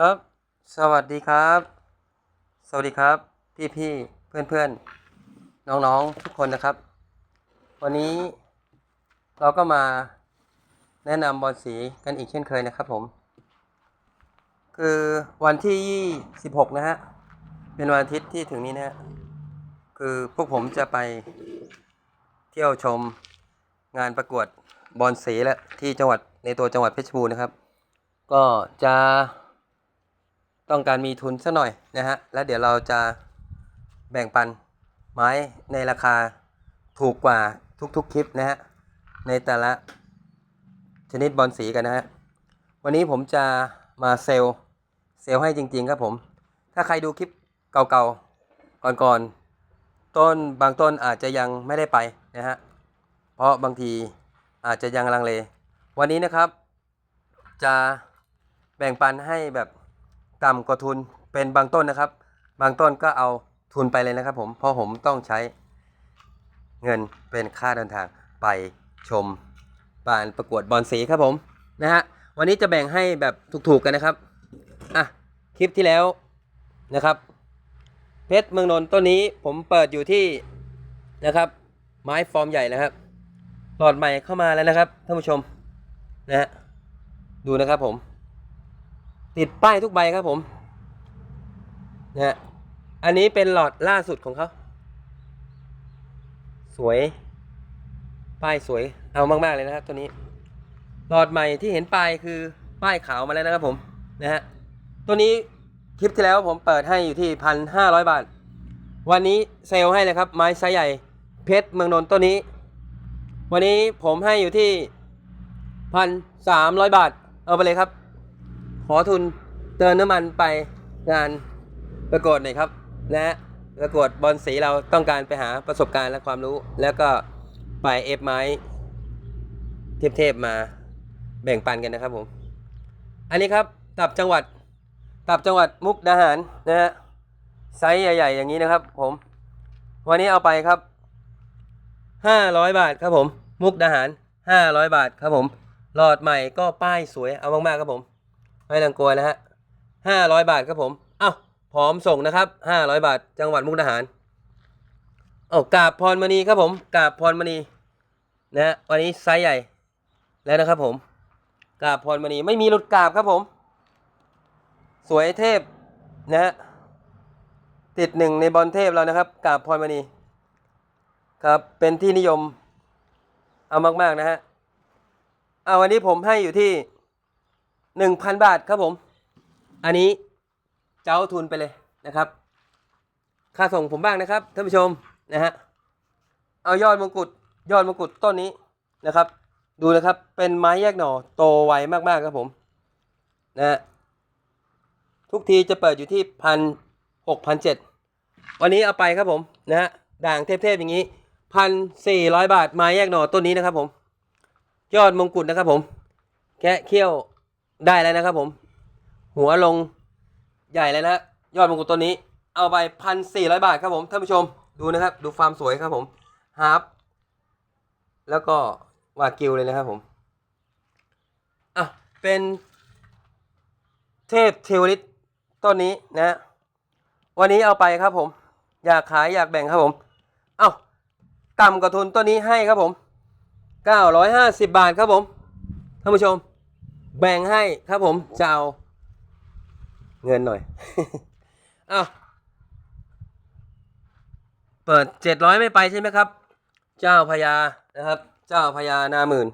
ครับ สวัสดีครับ สวัสดีครับ พี่พี่เพื่อนเพื่อนๆน้องๆทุกคนนะครับ วันนี้เราก็มาแนะนำบอลสีกันอีกเช่นเคยนะครับผม คือวันที่ 16 นะฮะ เป็นวันอาทิตย์ที่ถึงนี้นะฮะ คือพวกผมจะไปเที่ยวชมงานประกวดบอลสีและที่จังหวัดในตัวจังหวัดเพชรบูรณ์นะครับ ก็จะ ต้องการมีทุนสักหน่อยนะฮะ แล้วเดี๋ยวเราจะแบ่งปันไม้ในราคาถูกกว่าทุกๆคลิปนะฮะ ในแต่ละชนิดบอลสีกันนะฮะ วันนี้ผมจะมาเซลล์เซลล์ให้จริง ๆ ครับผม ถ้าใครดูคลิปเก่าๆ ก่อนๆ ต้นบางต้นอาจจะยังไม่ได้ไปนะฮะ เพราะบางทีอาจจะยังลังเล วันนี้นะครับจะแบ่งปันให้แบบ ต่ำกว่าทุนเป็นบางต้นนะครับ บางต้นก็เอาทุนไปเลยนะครับผมเพราะผมต้องใช้เงินเป็นค่าเดินทางไปชมการประกวดบอลสีครับผมนะฮะวันนี้จะแบ่งให้แบบถูกๆกันนะครับอะคลิปที่แล้วนะครับ เพชรเมืองนนท์ต้นนี้ผมเปิดอยู่ที่นะครับ ไม้ฟอร์มใหญ่นะครับ หลอดใหม่เข้ามาแล้วนะครับท่านผู้ชมนะฮะดูนะครับผม ติดป้ายทุกใบครับผมนะฮะอันนี้เป็นหลอดล่าสุดของเขาสวย ป้ายสวยเอามากๆเลยนะครับตัวนี้ หลอดใหม่ที่เห็นป้ายคือป้ายขาวมาแล้วนะครับผมนะฮะตัวนี้คลิปที่แล้วผมเปิดให้อยู่ที่พันห้าร้อยบาท วันนี้เซลล์ให้เลยครับ ไม้ไซส์ใหญ่เพชรเมืองนนท์ตัวนี้ วันนี้ผมให้อยู่ที่พันสามร้อยบาท เอาไปเลยครับ อทุนเติมน้ำมันไปงานประกวดหน่อยครับนะฮะประกวดบอลสีเราต้องการไปหาประสบการณ์และความรู้ แล้วก็ไปเอฟไม้เทพๆมาแบ่งปันกันนะครับผม อันนี้ครับตับจังหวัดตับจังหวัดมุกดาหารนะฮะไซส์ใหญ่ ๆ อย่างนี้นะครับ ผม วันนี้เอาไปครับห้าร้อยบาทครับผม มุกดาหารห้าร้อยบาทครับผม หลอดใหม่ก็ป้ายสวยเอามากๆครับผม ไม่ต้องกลัวนะฮะห้าร้อยบาทครับผม เอ้าพร้อมส่งนะครับห้าร้อยบาท จังหวัดมุกดาหารเอ้ากาบพรมณีครับผมกาบพรมณีนะฮะวันนี้ไซส์ใหญ่แล้วนะครับผมกาบพรมณีไม่มีหลุดกาบครับผม สวยเทพนะฮะติดหนึ่งในบอลเทพเรานะครับกาบพรมณีครับเป็นที่นิยมเอามากๆนะฮะเอาวันนี้ผมให้อยู่ที่ หนึ่งพันบาทครับผม อันนี้เจ้าทุนไปเลยนะครับ ค่าส่งผมบ้างนะครับท่านผู้ชมนะฮะเอายอดมงกุฎยอดมงกุฎต้นนี้นะครับ ดูนะครับเป็นไม้แยกหน่อโตไวมากๆครับผมนะฮะทุกทีจะเปิดอยู่ที่พันหกพันเจ็ดวันนี้เอาไปครับผมนะฮะด่างเทพๆอย่างนี้พันสี่ร้อยบาทไม้แยกหน่อต้นนี้นะครับผม ยอดมงกุฎนะครับผม แค่เขี้ยว ได้แล้วนะครับผม หัวลงใหญ่เลยนะยอดมงกุฎต้นนี้ เอาไปพันสี่ร้อยบาทครับผมท่านผู้ชมดูนะครับ ดูฟาร์มสวยครับผมฮาร์ปแล้วก็วากิวเลยนะครับผมอะเป็น เทพเทวฤทธิ์ต้นนี้นะ วันนี้เอาไปครับผม อยากขายอยากแบ่งครับผมเอ้าต่ำกว่าทุนต้นนี้ให้ครับผม 950 บาทครับผมท่านผู้ชม แบ่งให้ครับผมจะเอาเงินหน่อย เอาเปิด700ไม่ไปใช่ไหมครับ เจ้าพญานะครับ เจ้าพญานาหมื่น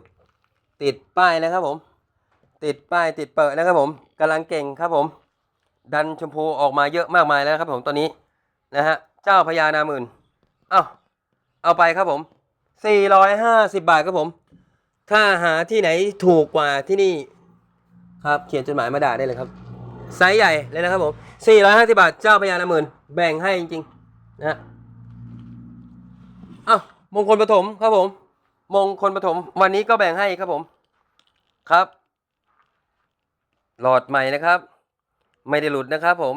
ติดป้ายนะครับผม ติดป้ายติดเปิดนะครับผมกำลังเก่งครับผม ดันชมพูออกมาเยอะมากมายแล้วครับผมตอนนี้นะฮะเจ้าพญานาหมื่นเอาเอาไปครับผม450 บาทครับผม ถ้าหาที่ไหนถูกกว่าที่นี่ ครับเขียนจดหมายมาด่าได้เลยครับไซส์ใหญ่เลยนะครับผม450บาทเจ้าพญานาหมื่นแบ่งให้จริงๆนะฮะเอ้ามงคลปฐมครับผม มงคลปฐมวันนี้ก็แบ่งให้ครับผม ครับ หลอดใหม่นะครับ ไม่ได้หลุดนะครับ ผม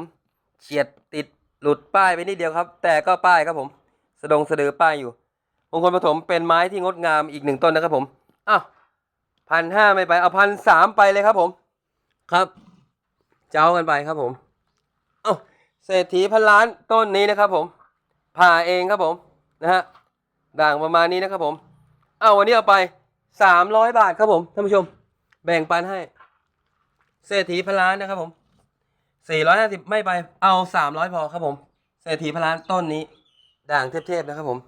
เฉียดติดหลุดป้ายไปนิดเดียวครับ แต่ก็ป้ายครับผม สะดงสะดือป้ายอยู่มงคลปฐมเป็นไม้ที่งดงามอีกหนึ่งต้นนะครับผมอ้าวพันห้าไม่ไปเอาพันสามไปเลยครับผม ครับ เจ้ากันไปครับผม เอ้าเศรษฐีพันล้านต้นนี้นะครับ ผมผ่าเองครับผมนะฮะด่างประมาณนี้นะครับ ผม เอาวันนี้เอาไปสามร้อยบาทครับผมท่านผู้ชม แบ่งปันให้ เศรษฐีพันล้านนะครับ ผมสี่ร้อยห้าสิบไม่ไปเอาสามร้อยพอครับผม เศรษฐีพันล้านต้นนี้ ด่างเทพๆนะครับ ผม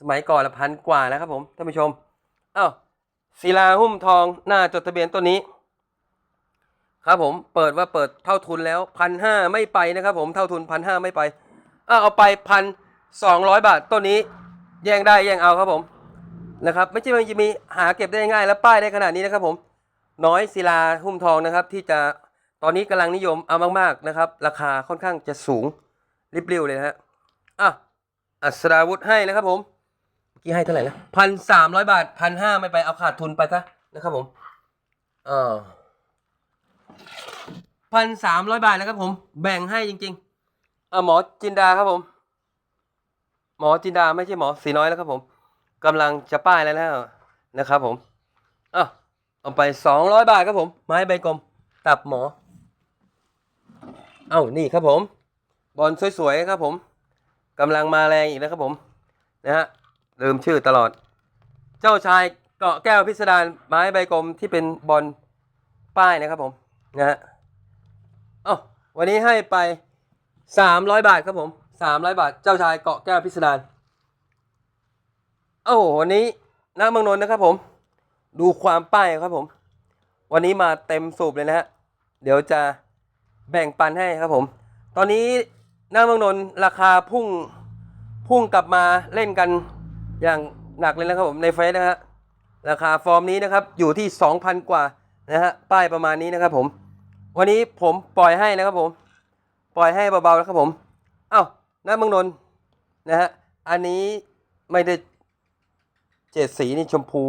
สมัยก่อนละพันกว่านะครับ ผมท่านผู้ชม เอ้าศิลาหุ้มทองหน้าจดทะเบียนต้นนี้ ครับผมเปิดว่าเปิดเท่าทุนแล้วพันห้าไม่ไปนะครับผมเท่าทุนพันห้าไม่ไปอ้าเอาไปพันสองร้อยบาทต้นนี้แย่งได้แย่งเอาครับผมนะครับไม่ใช่มันจะมีหาเก็บได้ง่ายและป้ายได้ขนาดนี้นะครับผมน้อยศิลาหุ้มทองนะครับ ที่จะตอนนี้กำลังนิยมเอามากๆนะครับ ราคาค่อนข้างจะสูงริบเรียวเลยนะฮะอะอัศราวุธให้นะครับผมเมื่อกี้ให้เท่าไหร่นะพันสามร้อยบาทพันห้าไม่ไปเอาขาดทุนไปซะนะครับผมเออ พันสามร้อยบาทนะครับผม แบ่งให้จริงๆอ่าหมอจินดาครับผม หมอจินดาไม่ใช่หมอสีน้อยแล้วครับผมกำลังจะป้ายแล้วแล้วนะครับผมอะเอาไปสองร้อยบาทครับผม ไม้ใบกลม ตับหมอ เอ้านี่ครับผม บอลสวยๆครับผมกำลังมาแรงอีกนะครับผม นะฮะลืมชื่อตลอด เจ้าชายเกาะแก้วพิสดารไม้ใบกลมที่เป็นบอลป้ายนะครับผม นะฮะอ้าวันนี้ให้ไปสามร้อยบาทครับผมสามร้อยบาท เจ้าชายเกาะแก้วพิสดารเอ้าวันนี้นักเมืองนนท์นะครับผม ดูความป้ายครับผม วันนี้มาเต็มสูบเลยนะฮะ เดี๋ยวจะแบ่งปันให้ครับผม ตอนนี้หน้าเมืองนนท์ราคาพุ่งพุ่งกลับมาเล่นกันอย่างหนักเลยนะครับผมในเฟซนะฮะราคาฟอร์มนี้นะครับอยู่ที่ 2,000 กว่านะฮะป้ายประมาณนี้นะครับผม วันนี้ผมปล่อยให้นะครับผม ปล่อยให้เบาๆนะครับผม เอ้าน้ามืองนนนะฮะ อันนี้ไม่ได้เจ็ดสีนี่ชมพู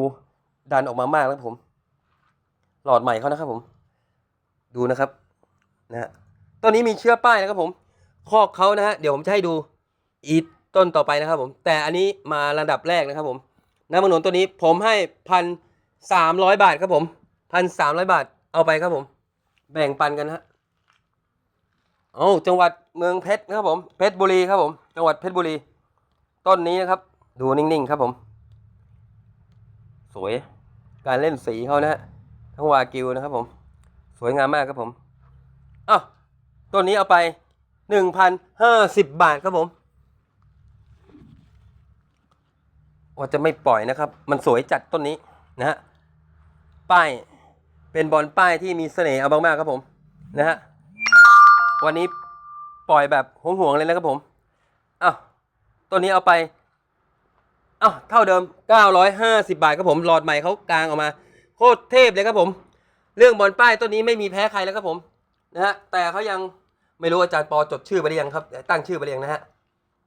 ดันออกมามากแล้วครับผม หลอดใหม่เขานะครับผม ดูนะครับนะฮะต้นนี้มีเชื้อป้ายนะครับผม คอกเขานะฮะเดี๋ยวผมจะให้ดูอีกต้นต่อไปนะครับผม แต่อันนี้มาระดับแรกนะครับผมน้ำมันหนุนตัวนี้ผมให้พันสามร้อยบาทครับผมพันสามร้อยบาทเอาไปครับผม แบ่งปันกันฮะโอ้จังหวัดเมืองเพชรนะครับผม เพชรบุรีครับผม จังหวัดเพชรบุรี ต้นนี้นะครับ ดูนิ่งๆครับผม สวย การเล่นสีเขานะฮะ ทั้งวากิวนะครับผม สวยงามมากครับผมอ้าวต้นนี้เอาไปหนึ่งพันห้าสิบบาทครับผม ว่าจะไม่ปล่อยนะครับ มันสวยจัดต้นนี้นะฮะ ป้าย เป็นบอลป้ายที่มีเสน่ห์เอามากๆครับผมนะฮะวันนี้ปล่อยแบบห่วงๆเลยนะครับผมอ้าวตัวนี้เอาไปอ้าวเท่าเดิม 950 บาทครับผมหลอดใหม่เขากลางออกมา โคตรเทพเลยครับผม เรื่องบอลป้ายตัวนี้ไม่มีแพ้ใครแล้วครับผมนะฮะแต่เขายังไม่รู้อาจารย์ปอจดชื่อไปหรือยังครับ ตั้งชื่อไปหรือยังนะฮะ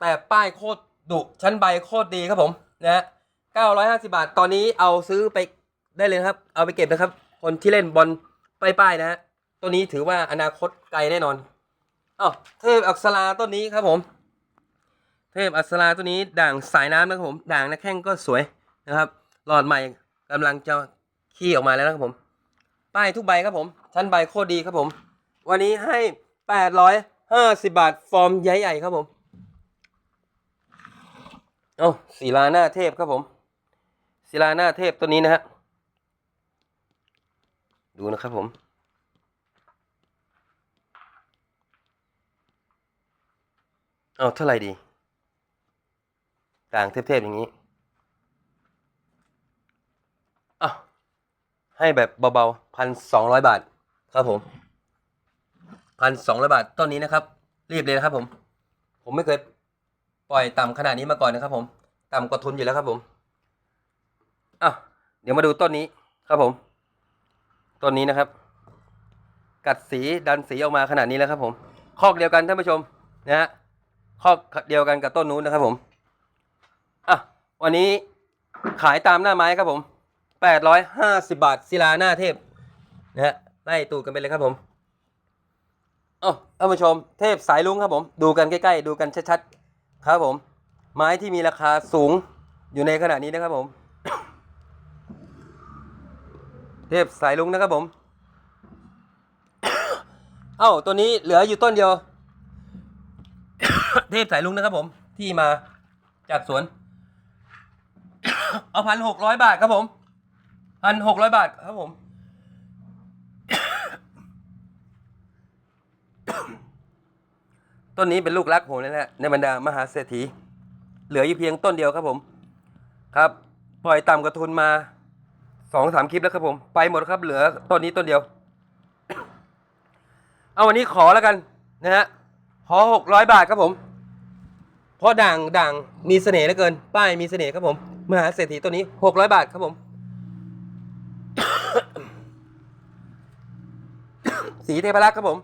แต่ป้ายโคตรดุชั้นใบโคตรดีครับผมนะฮะ950 บาทตอนนี้เอาซื้อไปได้เลยนะครับ เอาไปเก็บนะครับ คนที่เล่นบอลป้ายๆนะฮะตัวนี้ถือว่าอนาคตไกลแน่นอนอ้าวเทพอักษราต้นนี้ครับผม เทพอักษราตัวนี้ด่างสายน้ำนะครับผมด่างนักแข้งก็สวยนะครับ หลอดใหม่กำลังจะขี้ออกมาแล้วนะครับผม ป้ายทุกใบครับผม ชั้นใบโคตรดีครับผม วันนี้ให้850บาทฟอร์มใหญ่ๆครับผมเอาศิลาหน้าเทพครับผมศิลาหน้าเทพตัวนี้นะฮะ ดูนะครับผม เอาเท่าไหร่ดี ต่างเทพๆอย่างนี้อะให้แบบเบาๆพันสองร้อยบาท ครับผมพันสองร้อยบาทต้นนี้นะครับ รีบเลยนะครับผม ผมไม่เคยปล่อยต่ำขนาดนี้มาก่อนนะครับ ผม ต่ำกว่าทุนอยู่แล้วครับผมอะเดี๋ยวมาดูต้นนี้ครับผม ต้นนี้นะครับ กัดสีดันสีออกมาขนาดนี้แล้วครับ ผม คอกเดียวกันท่านผู้ชมนะฮะคอกเดียวกันกับต้นนู้นนะครับ ผมอะวันนี้ขายตามหน้าไม้ครับผมแปดร้อยห้าสิบาทศิลาหน้าเทพนะฮะไล่ตูดกันไปเลยครับผมเอ้าท่านผู้ชม เทพสายลุงครับผม ดูกันใกล้ๆ ดูกันชัดๆ ครับผม ไม้ที่มีราคาสูงอยู่ในขณะนี้นะครับผม เทพสายลุงนะครับผม เอ้าตัวนี้เหลืออยู่ต้นเดียว เทพสายลุงนะครับผม ที่มาจากสวน เอาพันหกร้อยบาทครับผมพันหกร้อยบาทครับผมต้นนี้เป็นลูกรักผมเลยนะฮะในบรรดามหาเศรษฐี เหลืออยู่เพียงต้นเดียวครับผม ครับ ปล่อยต่ำกว่าทุนมา สองสามคลิปแล้วครับผม ไปหมดครับเหลือต้นนี้ต้นเดียว เอาวันนี้ขอแล้วกันนะฮะขอหกร้อยบาทครับผม เพราะด่างด่างมีเสน่ห์เหลือเกิน ป้ายมีเสน่ห์ครับผม มหาเศรษฐีตัวนี้หกร้อยบาทครับผม สีเทพรักษ์ครับผม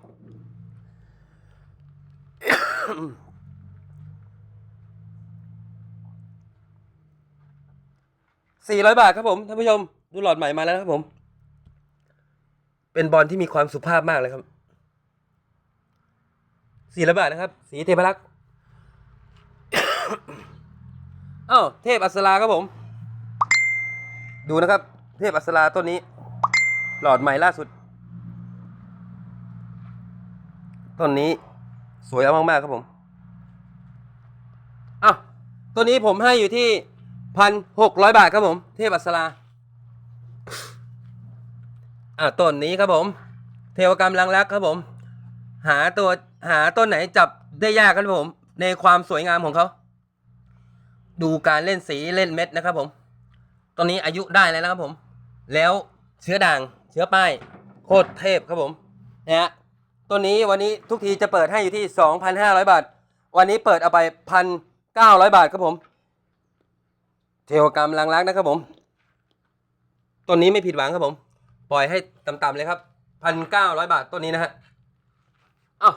สี่ร้อยบาทครับผมท่านผู้ชม ดูหลอดใหม่มาแล้วนะครับผม เป็นบอลที่มีความสุภาพมากเลยครับ สี่ร้อยบาทนะครับ สีเทพรักษ์อ้าวเทพอัศราครับผม ดูนะครับ เทพอัศราต้นนี้ หลอดใหม่ล่าสุด ต้นนี้สวยมากๆครับผมอ้าวตัวนี้ผมให้อยู่ที่พันหกร้อยบาทครับผม เทพอัศรา อ่าต้นนี้ครับผม เทวกรรมลังรักครับผม หาตัวหาต้นไหนจับได้ยากครับผม ในความสวยงามของเขา ดูการเล่นสีเล่นเม็ดนะครับผม ตอนนี้อายุได้แล้วนะครับผม แล้วเชื้อด่างเชื้อป้ายโคตรเทพครับผมนะฮะตัวนี้วันนี้ทุกทีจะเปิดให้อยู่ที่ 2,500 บาท วันนี้เปิดเอาไป 1,900 บาทครับผม เทวกรรมลังรักนะครับผม ต้นนี้ไม่ผิดหวังครับผม ปล่อยให้ต่ำๆเลยครับ1,900บาทต้นนี้นะฮะอ้าว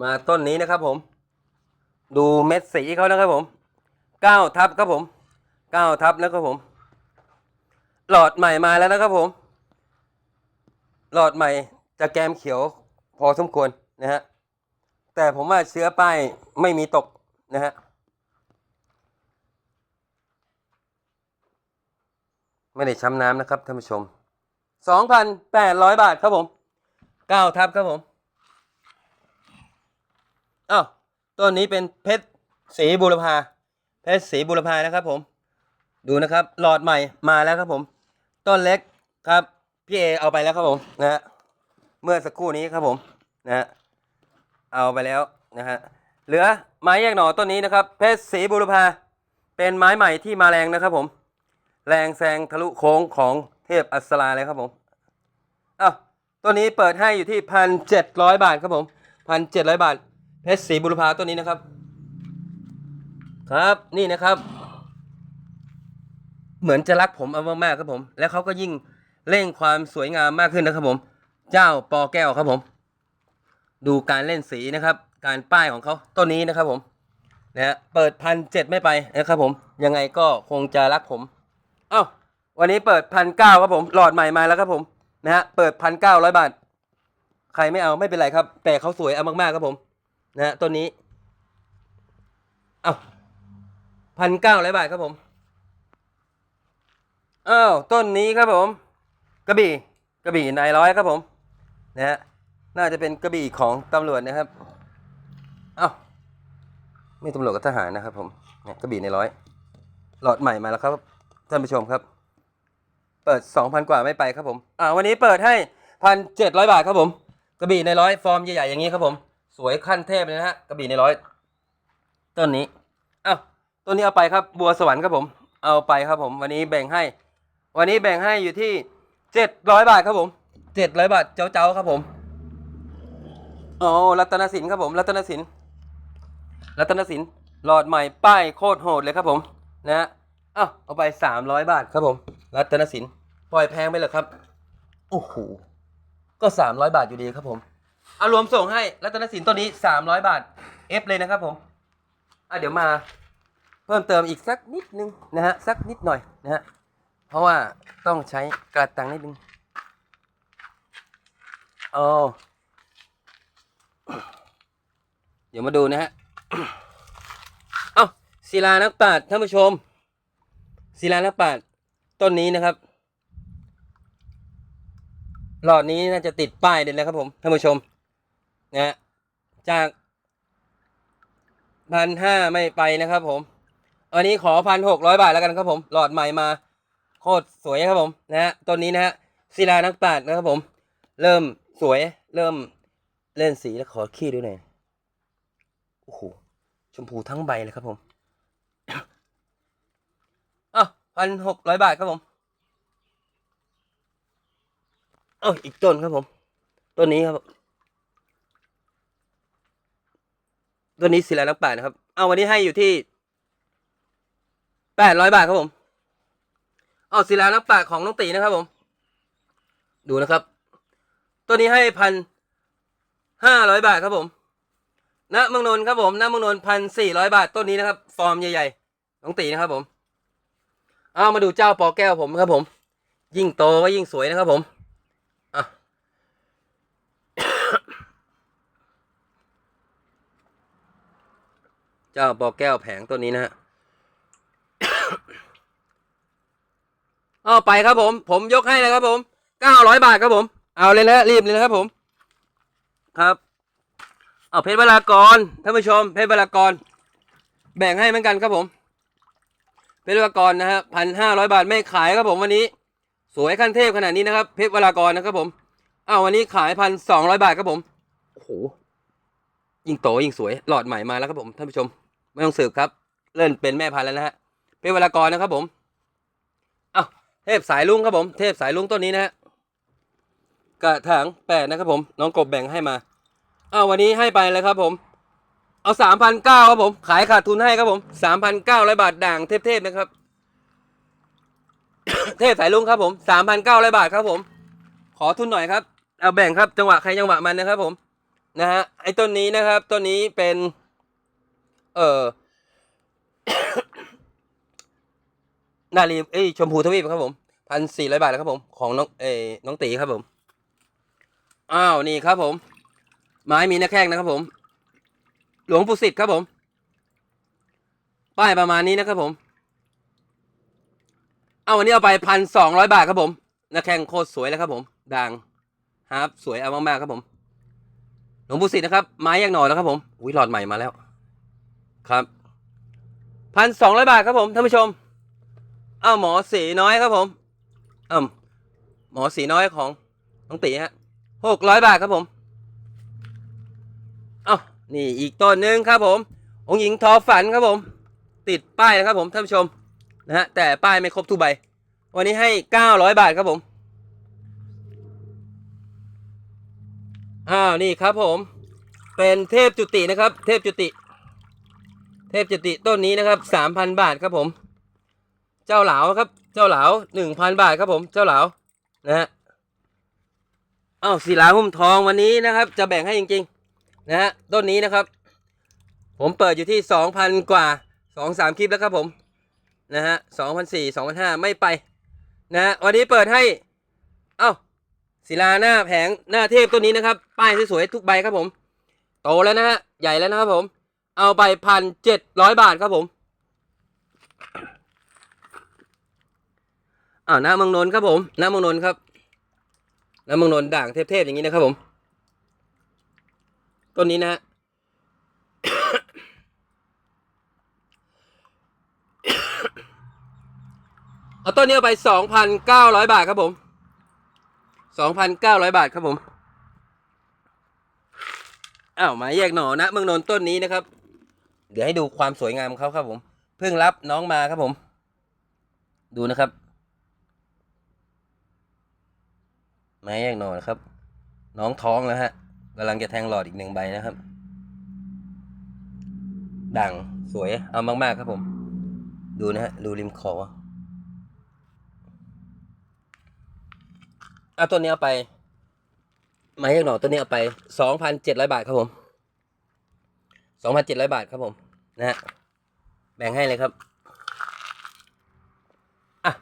มาต้นนี้นะครับผม ดูเม็ดสีเขานะครับผมเก้าทับครับผมเก้าทับแล้วครับผม หลอดใหม่มาแล้วนะครับผม หลอดใหม่จะแกมเขียวพอสมควรนะฮะแต่ผมว่าเชื้อป้ายไม่มีตกนะฮะ ไม่ได้ช้ำน้ำนะครับท่านผู้ชมสองพันแปดร้อยบาทครับผมเก้าทับครับผมอ้าวต้นนี้เป็นเพชรสีบุรพา เพชรสีบุรพานะครับผม ดูนะครับ หลอดใหม่มาแล้วครับผม ต้นเล็กครับพี่เอเอาไปแล้วครับผมนะฮะเมื่อสักครู่นี้ครับผมนะฮะเอาไปแล้วนะฮะเหลือไม้แยกหน่อต้นนี้นะครับ เพชรสีบุรพาเป็นไม้ใหม่ที่มาแรงนะครับผม แรงแซงทะลุโค้งของเทพอัศราเลยครับผมอ้าวตัวนี้เปิดให้อยู่ที่พันเจ็ดร้อยบาทครับผมพันเจ็ดร้อยบาท เพชรสีบุรพาตัวนี้นะครับ ครับนี่นะครับ เหมือนจะรักผมเอามากๆครับผม แล้วเขาก็ยิ่งเร่งความสวยงามมากขึ้นนะครับผม เจ้าปอแก้วครับผม ดูการเล่นสีนะครับ การป้ายของเขาต้นนี้นะครับผมนะฮะเปิดพันเจ็ดไม่ไปนะครับผม ยังไงก็คงจะรักผม เอ้าวันนี้เปิดพันเก้าครับผมหลอดใหม่มาแล้วครับผมนะฮะเปิดพันเก้าร้อยบาท ใครไม่เอาไม่เป็นไรครับ แต่เขาสวยเอามากๆครับผม นะฮะต้นนี้ เอ้าพันเก้าร้อยบาทครับผมอ้าวต้นนี้ครับผม กระบี่กระบี่นายร้อยครับผมนะฮะน่าจะเป็นกระบี่ของตำรวจนะครับเอ้าไม่ตำรวจกับทหารนะครับผมเนี่ยกระบี่ในร้อย หลอดใหม่มาแล้วครับ ท่านผู้ชมครับ เปิดสองพันกว่าไม่ไปครับผม อ่า วันนี้เปิดให้พันเจ็ดร้อยบาทครับผม กระบี่ในร้อยฟอร์มใหญ่ๆอย่างนี้ครับผม สวยขั้นเทพเลยนะฮะ กระบี่ในร้อย ต้นนี้ อ้าว ต้นนี้เอาไปครับ บัวสวรรค์ครับผม เอาไปครับผม วันนี้แบ่งให้ วันนี้แบ่งให้อยู่ที่เจ็ดร้อยบาทครับผมเจ็ดร้อยบาทเจ้าเจ้าๆครับผมอ๋อรัตนสินครับผม รัตนสิน รัตนสิน หลอดใหม่ป้ายโคตรโหดเลยครับผม นะฮะ อ้าวเอาไปสามร้อยบาทครับผม รัตนสินปล่อยแพงไปเลยครับ โอ้โห ก็สามร้อยบาทอยู่ดีครับผม เอารวมส่งให้ รัตนสินตัวนี้สามร้อยบาท เอฟเลยนะครับผม อะเดี๋ยวมา เพิ่มเติมอีกสักนิดนึงนะฮะ สักนิดหน่อยนะฮะ เพราะว่าต้องใช้กระตังนิดนึงอ๋อเดี๋ยวมาดูนะฮะ เอ้าศิลานักปราชญ์ท่านผู้ชม ศิลานักปาชญ์ต้นนี้นะครับ หลอดนี้น่าจะติดป้ายเลยนะครับผมท่านผู้ชมนะฮะจากพันห้าไม่ไปนะครับผมอันนี้ขอพันหกร้อยบาทแล้วกันครับผม หลอดใหม่มา โคตรสวยครับผมนะฮะต้นนี้นะฮะศิลานักปราชญ์นะครับผม เริ่มสวย เริ่มเล่นสีแล้วขอขี้ด้วยหน่อยโอ้โหชมพูทั้งใบเลยครับผม อ้าว พันหกร้อยบาทครับผมเอ้าอีกต้นครับผม ต้นนี้ครับ ต้นนี้ศิลานักปรานะครับ เอาวันนี้ให้อยู่ที่แปดร้อยบาทครับผม เอาศิลานักปราของน้องตีนะครับผม ดูนะครับตัวนี้ให้พันห้าร้อยบาทครับผมณเมืองนนท์ครับผมณเมืองนนท์พันสี่ร้อยบาทต้นนี้นะครับ ฟอร์มใหญ่ๆน้องตีนะครับผม เอามาดูเจ้าปอแก้วผมครับผม ยิ่งโตก็ยิ่งสวยนะครับผมอะเจ้าปอแก้วแผงตัวนี้นะฮะเอาไปครับผม ผมยกให้เลยครับผมเก้าร้อยบาทครับผม เอาเลยนะรีบเลยนะครับผม ครับ เอาเพชรเวลากรท่านผู้ชม เพชรเวลากร แบ่งให้เหมือนกันครับผม ชรวลากรนะฮะพันห้าร้อยบาทไม่ขายครับผมวันนี้ สวยขั้นเทพขนาดนี้นะครับ เพชรวลากรนะครับผมเอาววันนี้ขายพันสองร้อยบาทครับผมโอ้โหยิ่งโตยิ่งสวยหลอดใหม่มาแล้วครับผมท่านผู้ชม ไม่ต้องสืบครับ เล่นเป็นแม่พันธุ์แล้วนะฮะเพชรวลากรนะครับผมเอาวเทพสายลุงครับผม เทพสายลุงต้นนี้นะฮะกระถางแปดนะครับผม น้องกบแบ่งให้มาเอาววันนี้ให้ไปเลยครับผม เอาสามพันเก้าครับผม ขายขาดทุนให้ครับผมสามพันเก้าร้อยบาทด่างเทพๆนะครับ เทพสายลุงครับผมสามพันเก้าร้อยบาทครับผม ขอทุนหน่อยครับ เอาแบ่งครับจังหวะใครจังหวะมันนะครับผม นะฮะไอ้ต้นนี้นะครับต้นนี้เป็น เอ่อนาลีเอ้ยชมพูทวีปครับผมพันสี่ร้อยบาทแล้วครับผม ของน้องเอ้น้องตีครับผม อ้าวนี่ครับผม ไม้มีหน้าแข้งนะครับผม หลวงปู่สิทธิ์ครับผม ป้ายประมาณนี้นะครับผม เอาวันนี้เอาไปพันสองร้อยบาทครับผมน้าแข้งโคตรสวยแล้วครับผมด่างฮาร์ปสวยเอามากๆครับผม หลวงปู่สิทธิ์นะครับ ไม้ยังหน่อยแล้วครับผมอุ้ยหลอดใหม่มาแล้ว ครับพันสองร้อยบาทครับผมท่านผู้ชม เอาหมอสีน้อยครับผมเอ้าหมอสีน้อยของน้องตีฮะหกร้อยบาทครับผม เอา นี่อีกต้นหนึ่งครับผม องค์หญิงทอฝันครับผม ติดป้ายนะครับผมท่านผู้ชมนะฮะแต่ป้ายไม่ครบทุกใบ วันนี้ให้เก้าร้อยบาทครับผมอ้าวนี่ครับผม เป็นเทพจุตินะครับ เทพจุติ เทพจุติต้นนี้นะครับสามพันบาทครับผม เจ้าเหลาครับ เจ้าเหลาหนึ่งพันบาทครับผม เจ้าเหลานะฮะอ้าวศิลาหุ้มทองวันนี้นะครับ จะแบ่งให้จริงๆ นะฮะต้นนี้นะครับ ผมเปิดอยู่ที่สองพันกว่าสองสามคลิปแล้วครับผมนะฮะสองพันสี่สองพันห้าไม่ไปนะฮะวันนี้เปิดให้ เอ้าศิลาหน้าแผงหน้าเทพตัวนี้นะครับ ป้ายสวยๆทุกใบครับผม โตแล้วนะฮะใหญ่แล้วนะครับผม เอาไปพันเจ็ดร้อยบาทครับผมอ้าวหน้าเมืองนนท์ครับผมหน้าเมืองนนท์ครับหน้าเมืองนนท์ด่างเทพๆอย่างนี้นะครับผม ต้นนี้นะเอาต้นนี้ไปสองพันเก้าร้อยบาทครับผมสองพันเก้าร้อยบาทครับผมอ้าวมาแยกหน่อนะเมืองนนต้นนี้นะครับ เดี๋ยวให้ดูความสวยงามของเขาครับผม เพิ่งรับน้องมาครับผม ดูนะครับไม้แยกหน่อนะครับ น้องท้องแล้วฮะ กำลังจะแทงหลอดอีกหนึ่งใบนะครับด่างสวยเอามาก ๆ ครับผม ดูนะฮะ ดูริมคอเอาตัวนี้เอาไปไม้แยกหน่อตัวนี้เอาไปสองพันเจ็ดร้อยบาทครับผมสองพันเจ็ดร้อยบาทครับผม นะฮะ แบ่งให้เลยครับอะ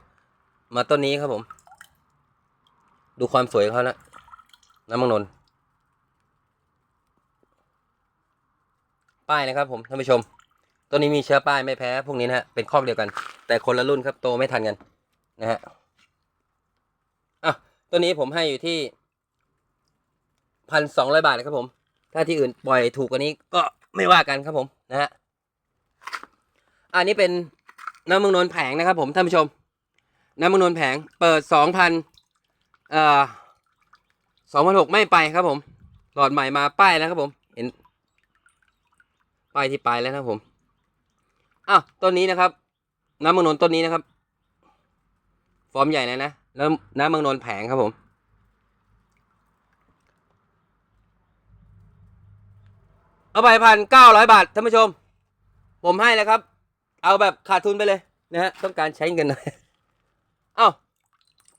มาต้นนี้ครับผม ดูความสวยเขานะน้ำมังนนท์ ป้ายนะครับผมท่านผู้ชม ตัวนี้มีเชื้อป้ายไม่แพ้พวกนี้นะฮะเป็นคอกเดียวกัน แต่คนละรุ่นครับโตไม่ทันกันนะฮะอะตัวนี้ผมให้อยู่ที่พันสองร้อยบาทนะครับผม ถ้าที่อื่นปล่อยถูกกว่านี้ก็ไม่ว่ากันครับผมนะฮะอันนี้เป็นน้ำมังนนแผงนะครับผมท่านผู้ชม น้ำมังนนแผงเปิดสองพันเอ่อสองพันหกไม่ไปครับผม หลอดใหม่มาป้ายแล้วครับผม ป้ายที่ปลายแล้วนะครับผมอ้าวต้นนี้นะครับ น้ำมังนนต้นนี้นะครับ ฟอร์มใหญ่เลยนะแล้วน้ำมังนนแผงครับผมเอาไปพันเก้าร้อยบาทท่านผู้ชม ผมให้แล้วครับ เอาแบบขาดทุนไปเลยนะฮะต้องการใช้เงินหน่อยเอ้า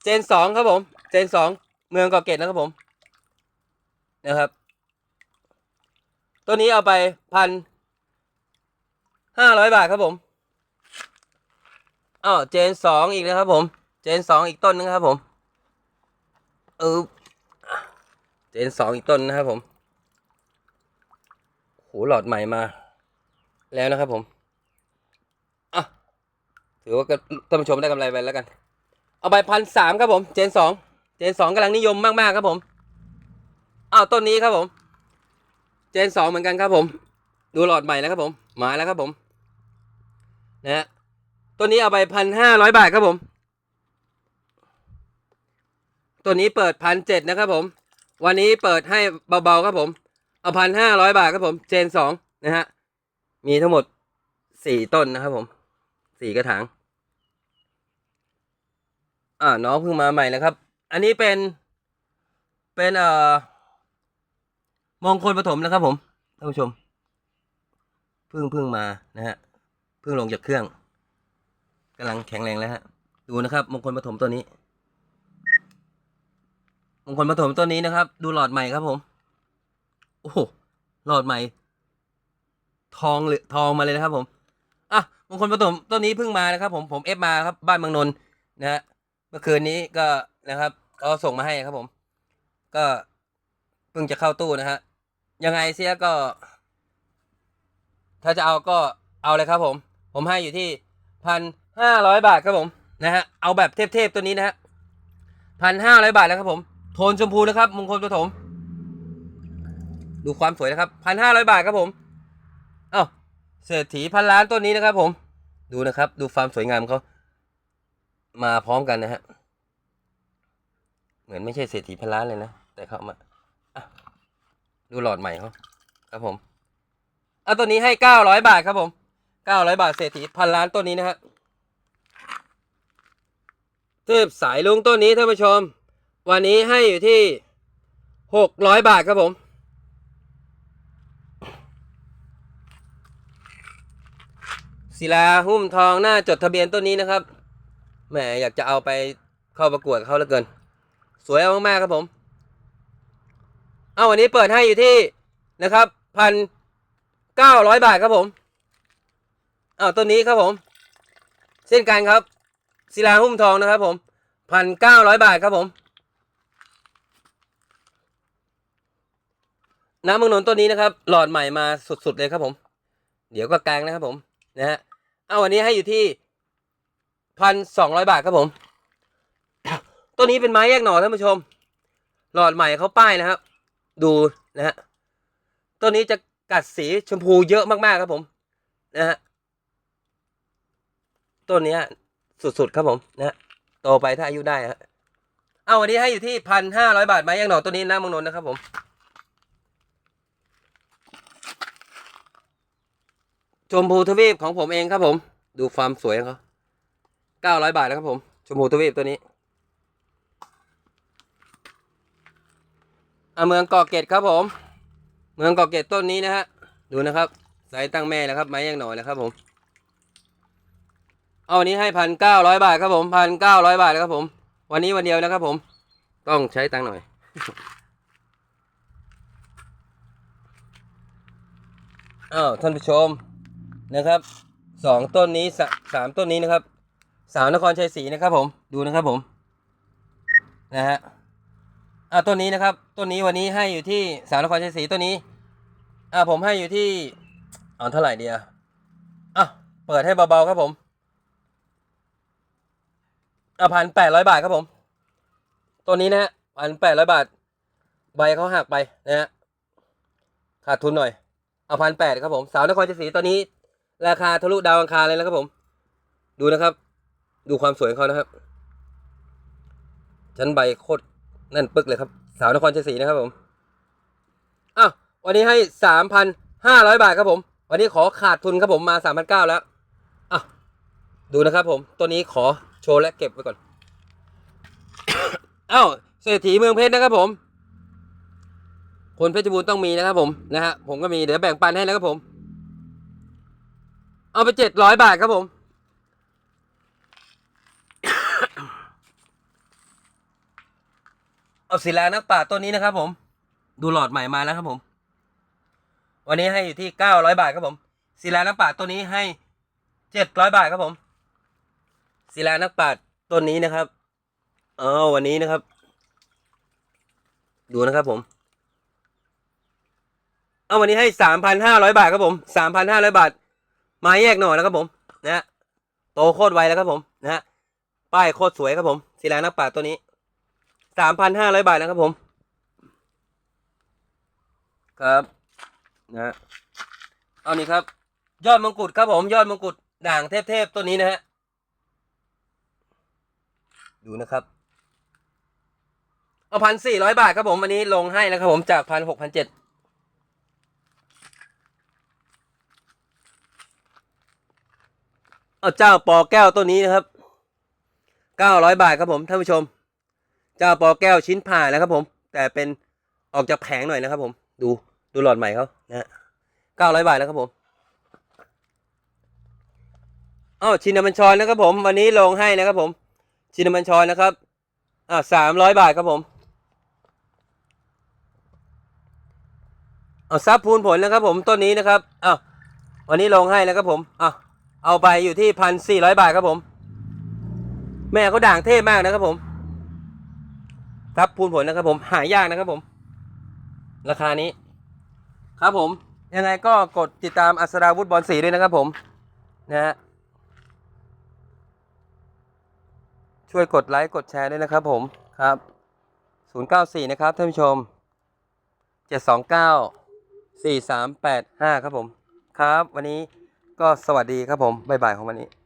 เจนสองครับผม เจนสองเมืองเกาะเกร็ดนะครับผมนะครับ ตัวนี้เอาไปพัน ห้าร้อยบาทครับผมอ้าวเจนสองอีกนะครับผม เจนสองอีกต้นนึงครับผมเออเจนสองอีกต้นนะครับผมโหหลอดใหม่มา แล้วนะครับผมอะถือว่าก็ท่านผู้ชมได้กำไรไปแล้วกัน เอาไปพันสามครับผม เจนสองเจนสองกำลังนิยมมากๆครับผมอ้าวต้นนี้ครับผม เจนสองเหมือนกันครับผม ดูหลอดใหม่แล้วครับผม มาแล้วครับผม นะฮะตัวนี้เอาไปพันห้าร้อยบาทครับผม ตัวนี้เปิดพันเจ็ดนะครับผม วันนี้เปิดให้เบาๆครับผม เอาพันห้าร้อยบาทครับผม เจนสองนะฮะ มีทั้งหมดสี่ต้นนะครับผมสี่กระถาง อ่าน้องเพิ่งมาใหม่นะครับ อันนี้เป็น เป็นเอ่อมงคลปฐมนะครับผมท่านผู้ชม เพิ่งเพิ่งมานะฮะ เพิ่งลงจากเครื่องกำลังแข็งแรงแล้วฮะ ดูนะครับ มงคลปฐมตัวนี้ มงคลปฐมตัวนี้นะครับ ดูหลอดใหม่ครับผม โอ้โหหลอดใหม่ ทองเลยทองมาเลยนะครับผมอะมงคลปฐมต้นนี้เพิ่งมานะครับ ผมผมเอฟมาครับ บ้านเมืองนนนะฮะเมื่อคืนนี้ก็นะครับเขาส่งมาให้ครับผม ก็เพิ่งจะเข้าตู้นะฮะยังไงเสียก็ ถ้าจะเอาก็เอาเลยครับผม ผมให้อยู่ที่พันห้าร้อยบาทครับผมนะฮะเอาแบบเทพๆตัวนี้นะฮะพันห้าร้อยบาทแล้วครับผมโทนชมพูนะครับมงคลปฐมดูความสวยนะครับพันห้าร้อยบาทครับผมเอ้าเศรษฐีพันล้านต้นนี้นะครับ ผม ดูนะครับ ดูความสวยงามเขามาพร้อมกันนะฮะเหมือนไม่ใช่เศรษฐีพันล้านเลยนะแต่เขามาดูหลอดใหม่เขาครับผมเอาตัวนี้ให้เก้าร้อยบาทครับผม เก้าร้อยบาทเศรษฐีพันล้านต้นนี้นะฮะเทพสายลุงต้นนี้ท่านผู้ชม วันนี้ให้อยู่ที่หกร้อยบาทครับผม ศิลาหุ้มทองหน้าจดทะเบียนต้นนี้นะครับแหมอยากจะเอาไปเข้าประกวดเขาเหลือเกิน สวยมากๆครับผม เอาวันนี้เปิดให้อยู่ที่นะครับพันเก้าร้อยบาทครับผม อาต้นนี้ครับผม เช่นกันครับศิลาหุ้มทองนะครับ ผมพันเก้าร้อยบาทครับผม น้ำมังนนต้นนี้นะครับ หลอดใหม่มาสุดๆเลยครับผม เดี๋ยวก็กลางนะครับผมนะฮะเอาวันนี้ให้อยู่ที่พันสองร้อยบาทครับผมตัวนี้เป็นไม้แยกหน่อท่านผู้ชม หลอดใหม่เขาป้ายนะครับ ดูนะฮะตัวนี้จะกัดสีชมพูเยอะมากๆครับผมนะฮะ ต้นเนี้ย สุดๆครับผมนะโตไปถ้าอายุได้ฮะเอาวันนี้ให้อยู่ที่พันห้าร้อยบาทไม้แยกหน่อตัวนี้นะมังนนนะครับผม ชมพูทวีปของผมเองครับผม ดูความสวยของเขาเก้าร้อยบาทนะครับผม ชมพูทวีปตัวนี้อเมืองเกาะเกร็ดครับผม เมืองเกาะเกร็ดต้นนี้นะฮะ ดูนะครับไซส์ตั้งแม่แล้วครับ ไม้ยังหน่อยนะครับผม เอาวันนี้ให้พันเก้าร้อยบาทครับผมพันเก้าร้อยบาทครับผม วันนี้วันเดียวนะครับผม ต้องใช้ตังค์หน่อย อ้าวท่านผู้ชมนะครับสองต้นนี้สสามต้นนี้นะครับ สาวนครชัยศรีนะครับผมดูนะครับผม นะฮะอ่าต้นนี้นะครับต้นนี้วันนี้ให้อยู่ที่สาวนครชัยศรีต้นนี้อ่าผมให้อยู่ที่เอาเท่าไหร่เดียวอะเปิดให้เบาๆครับผม อะพันแปดร้อยบาทครับผมต้นนี้นะฮะพันแปดร้อยบาท ใบเขาหักไปนะฮะขาดทุนหน่อยเอาพันแปดครับผมสาวนครชัยศรีตอนนี้ ราคาทะลุดาวอังคารเลยนะครับผม ดูนะครับ ดูความสวยของเขานะครับชั้นใบโคตรแน่นปึกเลยครับ สาวนครชัยศรีนะครับผมอ้าววันนี้ให้สามพันห้าร้อยบาทครับผม วันนี้ขอขาดทุนครับผมมาสามพันเก้าแล้วอะดูนะครับผม ตัวนี้ขอ โชว์และเก็บไว้ก่อน เอ้าเศรษฐีเมืองเพชรนะครับผม คนเพชรบูรณ์ต้องมีนะครับผมนะฮะผมก็มีเดี๋ยวแบ่งปันให้นะครับผม เอาไปเจ็ดร้อยบาทครับผมเอาศิลานักป่าต้นนี้นะครับผม ดูหลอดใหม่มาแล้วครับผม วันนี้ให้อยู่ที่เก้าร้อยบาทครับผมศิลานักป่าต้นนี้ให้เจ็ดร้อยบาทครับผม ศิลานักป่าต้นนี้นะครับเออวันนี้นะครับ ดูนะครับผม เอาวันนี้ให้สามพันห้าร้อยบาทครับผมสามพันห้าร้อยบาทไม้แยกหน่อนะครับผม นะฮะโตโคตรไวแล้วครับผมนะฮะป้ายโคตรสวยครับผมศิลานักป่าตัวนี้สามพันห้าร้อยบาทนะครับผม ครับนะฮะเอานี่ครับ ยอดมงกุฎครับผม ยอดมงกุฎด่างเทพๆตัวนี้นะฮะ ดูนะครับเอาพันสี่ร้อยบาทครับผมวันนี้ลงให้นะครับผมจากพันหกพันเจ็ดเอาเจ้าปอแก้วตัวนี้นะครับเก้าร้อยบาทครับผมท่านผู้ชม เจ้าปอแก้วชิ้นผ่านะครับผม แต่เป็นออกจากแผงหน่อยนะครับผม ดูดูหลอดใหม่เขานะเก้าร้อยบาทแล้วครับผมอ้าวชินมันชอนนะครับผม วันนี้ลงให้นะครับผม ชินมันชอนนะครับ อ่าสามร้อยบาทครับผมเอาซับพูนผลนะครับผมต้นนี้นะครับอ้าววันนี้ลงให้นะครับผมอ้าวเอาไปอยู่ที่พันสี่ร้อยบาทครับผม แม่เขาด่างเท่มากนะครับผมซับพูนผลนะครับผมหายากนะครับผม ราคานี้ ครับผม ยังไงก็กดติดตามอัศราวุธบอลสีด้วยนะครับผมนะฮะ ช่วยกดไลค์กดแชร์ด้วยนะครับผมครับ 094 นะครับท่านผู้ชม 729 4385 ครับผม ครับ วันนี้ก็สวัสดีครับผม บ๊ายบายของวันนี้